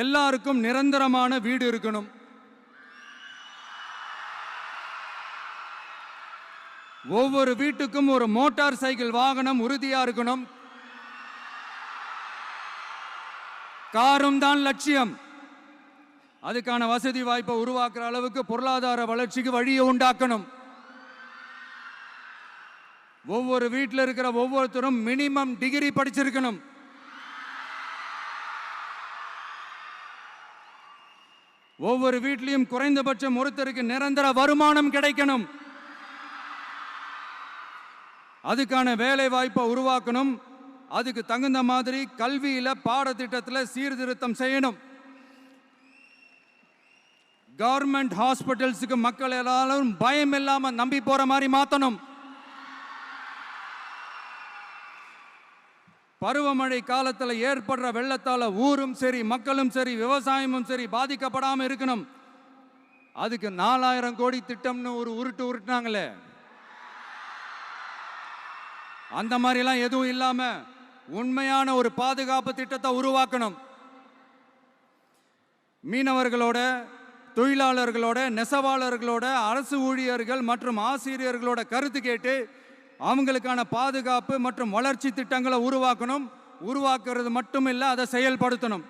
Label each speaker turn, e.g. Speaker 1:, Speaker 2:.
Speaker 1: எல்லாருக்கும் நிரந்தரமான வீடு இருக்கணும். ஒவ்வொரு வீட்டுக்கும் ஒரு மோட்டார் சைக்கிள் வாகனம் உறுதியா இருக்கணும். காரும் தான் லட்சியம். அதுக்கான வசதி வாய்ப்பை உருவாக்குற அளவுக்கு பொருளாதார வளர்ச்சிக்கு வழியை உண்டாக்கணும். ஒவ்வொரு வீட்டில் இருக்கிற ஒவ்வொருத்தரும் மினிமம் டிகிரி படிச்சிருக்கணும். ஒவ்வொரு வீட்லையும் குறைந்தபட்சம் ஒருத்தருக்கு நிரந்தர வருமானம் கிடைக்கணும். அதுக்கான வேலை வாய்ப்பை உருவாக்கணும். அதுக்கு தகுந்த மாதிரி கல்வியில பாடத்திட்டத்தில் சீர்திருத்தம் செய்யணும். கவர்மெண்ட் ஹாஸ்பிட்டல்ஸுக்கு மக்கள் எல்லாரும் பயம் இல்லாமல் நம்பி போற மாதிரி மாற்றணும் பருவமழை காலத்தில் ஏற்படுற வெள்ளத்தால் ஊரும் சரி மக்களும் சரி விவசாயமும் சரி பாதிக்கப்படாமல் இருக்கணும். அதுக்கு நாலாயிரம் கோடி திட்டம்னு ஒரு உருட்டு உருட்டுனாங்களே. அந்த மாதிரிலாம் எதுவும் இல்லாமல் உண்மையான ஒரு பாதுகாப்பு திட்டத்தை உருவாக்கணும். மீனவர்களோட தொழிலாளர்களோட நெசவாளர்களோட அரசு ஊழியர்கள் மற்றும் ஆசிரியர்களோட கருத்து கேட்டு அவங்களுக்கான பாதுகாப்பு மற்றும் வளர்ச்சி திட்டங்களை உருவாக்கணும். உருவாக்குறது மட்டும் இல்லை அதை செயல்படுத்தணும்.